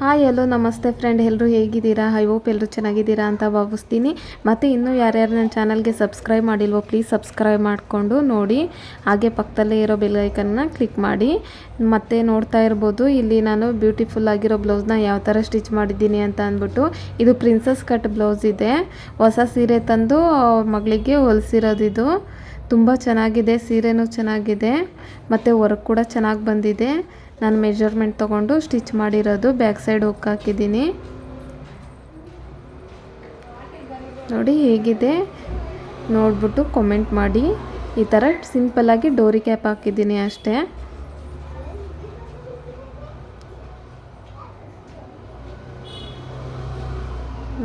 Hi ಎಲ್ಲೋ ನಮಸ್ತೆ friend ಎಲ್ಲರೂ ಹೇಗಿದ್ದೀರಾ? ಐ ಹೋಪ್ ಎಲ್ಲರೂ ಚೆನ್ನಾಗಿದ್ದೀರಾ ಅಂತ ಭಾವಿಸ್ತೀನಿ. ಮತ್ತು ಇನ್ನೂ ಯಾರ್ಯಾರು ನನ್ನ ಚಾನಲ್ಗೆ ಸಬ್ಸ್ಕ್ರೈಬ್ ಮಾಡಿಲ್ವೋ ಪ್ಲೀಸ್ ಸಬ್ಸ್ಕ್ರೈಬ್ ಮಾಡಿಕೊಂಡು ನೋಡಿ. ಹಾಗೆ ಪಕ್ಕದಲ್ಲೇ ಇರೋ ಬೆಲ್ ಐಕನ್ನ ಕ್ಲಿಕ್ ಮಾಡಿ. ಮತ್ತೆ ನೋಡ್ತಾ ಇರ್ಬೋದು, ಇಲ್ಲಿ ನಾನು ಬ್ಯೂಟಿಫುಲ್ ಆಗಿರೋ ಬ್ಲೌಸ್ನ ಯಾವ ಥರ ಸ್ಟಿಚ್ ಮಾಡಿದ್ದೀನಿ ಅಂತ ಅಂದ್ಬಿಟ್ಟು. ಇದು ಪ್ರಿನ್ಸಸ್ ಕಟ್ ಬ್ಲೌಸ್ ಇದೆ. ಹೊಸ ಸೀರೆ ತಂದು ಮಗಳಿಗೆ ಹೊಲಿಸಿರೋದಿದು. ತುಂಬ ಚೆನ್ನಾಗಿದೆ, ಸೀರೆನೂ ಚೆನ್ನಾಗಿದೆ, ಮತ್ತು ವರ್ಕ್ ಕೂಡ ಚೆನ್ನಾಗಿ ಬಂದಿದೆ. ನಾನು ಮೆಜರ್ಮೆಂಟ್ ತೊಗೊಂಡು ಸ್ಟಿಚ್ ಮಾಡಿರೋದು ಬ್ಯಾಕ್ ಸೈಡ್ ಹುಕ್ ಹಾಕಿದ್ದೀನಿ. ನೋಡಿ ಹೇಗಿದೆ. ನೋಡ್ಬಿಟ್ಟು ಕಮೆಂಟ್ ಮಾಡಿ. ಈ ಥರ ಸಿಂಪಲ್ಲಾಗಿ ಡೋರಿ ಕ್ಯಾಪ್ ಹಾಕಿದ್ದೀನಿ ಅಷ್ಟೇ.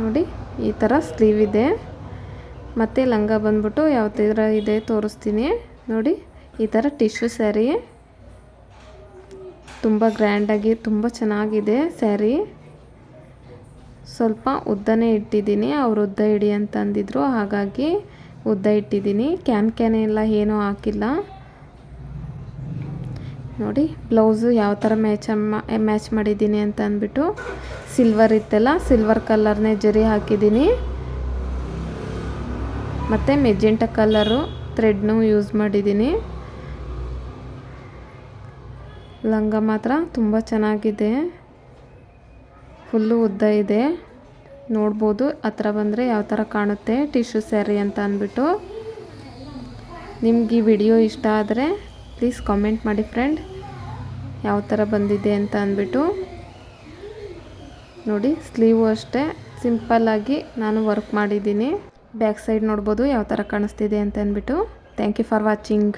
ನೋಡಿ, ಈ ಥರ ಸ್ಲೀವ್ ಇದೆ. ಮತ್ತು ಲಂಗ ಬಂದ್ಬಿಟ್ಟು ಯಾವ ಥರ ಇದೆ ತೋರಿಸ್ತೀನಿ. ನೋಡಿ, ಈ ಥರ ಟಿಶ್ಯೂ ಸ್ಯಾರಿ ತುಂಬ ಗ್ರ್ಯಾಂಡಾಗಿ ತುಂಬ ಚೆನ್ನಾಗಿದೆ ಸ್ಯಾರಿ ಸ್ವಲ್ಪ ಉದ್ದನೇ ಇಟ್ಟಿದ್ದೀನಿ. ಅವ್ರು ಉದ್ದ ಇಡಿ ಅಂತ ಅಂದಿದ್ರು. ಹಾಗಾಗಿ ಉದ್ದ ಇಟ್ಟಿದ್ದೀನಿ. ಕ್ಯಾನ್ ಕ್ಯಾನ್ ಎಲ್ಲ ಏನೂ ಹಾಕಿಲ್ಲ. ನೋಡಿ ಬ್ಲೌಸು ಯಾವ ಥರ ಮ್ಯಾಚ್ ಮ್ಯಾಚ್ ಮಾಡಿದ್ದೀನಿ ಅಂತ ಅಂದ್ಬಿಟ್ಟು ಸಿಲ್ವರ್ ಇತ್ತಲ್ಲ ಸಿಲ್ವರ್ ಕಲರ್ನೇ ಜರಿ ಹಾಕಿದ್ದೀನಿ. ಮತ್ತು ಮೆಜೆಂಟ ಕಲರು ಥ್ರೆಡ್ನು ಯೂಸ್ ಮಾಡಿದ್ದೀನಿ. ಲಂಗ ಮಾತ್ರ ತುಂಬ ಚೆನ್ನಾಗಿದೆ. ಫುಲ್ಲು ಉದ್ದ ಇದೆ. ನೋಡ್ಬೋದು ಹತ್ರ ಬಂದರೆ ಯಾವ ಥರ ಕಾಣುತ್ತೆ, ಟಿಶ್ಯೂ ಸ್ಯಾರಿ ಅಂತ ಅಂದ್ಬಿಟ್ಟು. ನಿಮ್ಗೆ ಈ ವಿಡಿಯೋ ಇಷ್ಟ ಆದರೆ ಪ್ಲೀಸ್ ಕಾಮೆಂಟ್ ಮಾಡಿ ಫ್ರೆಂಡ್. ಯಾವ ಥರ ಬಂದಿದೆ ಅಂತ ಅಂದ್ಬಿಟ್ಟು. ನೋಡಿ, ಸ್ಲೀವು ಅಷ್ಟೇ. ಸಿಂಪಲ್ಲಾಗಿ ನಾನು ವರ್ಕ್ ಮಾಡಿದ್ದೀನಿ. ಬ್ಯಾಕ್ ಸೈಡ್ ನೋಡ್ಬೋದು ಯಾವ ಥರ ಕಾಣಿಸ್ತಿದೆ ಅಂತ ಅಂದ್ಬಿಟ್ಟು. Thank you for watching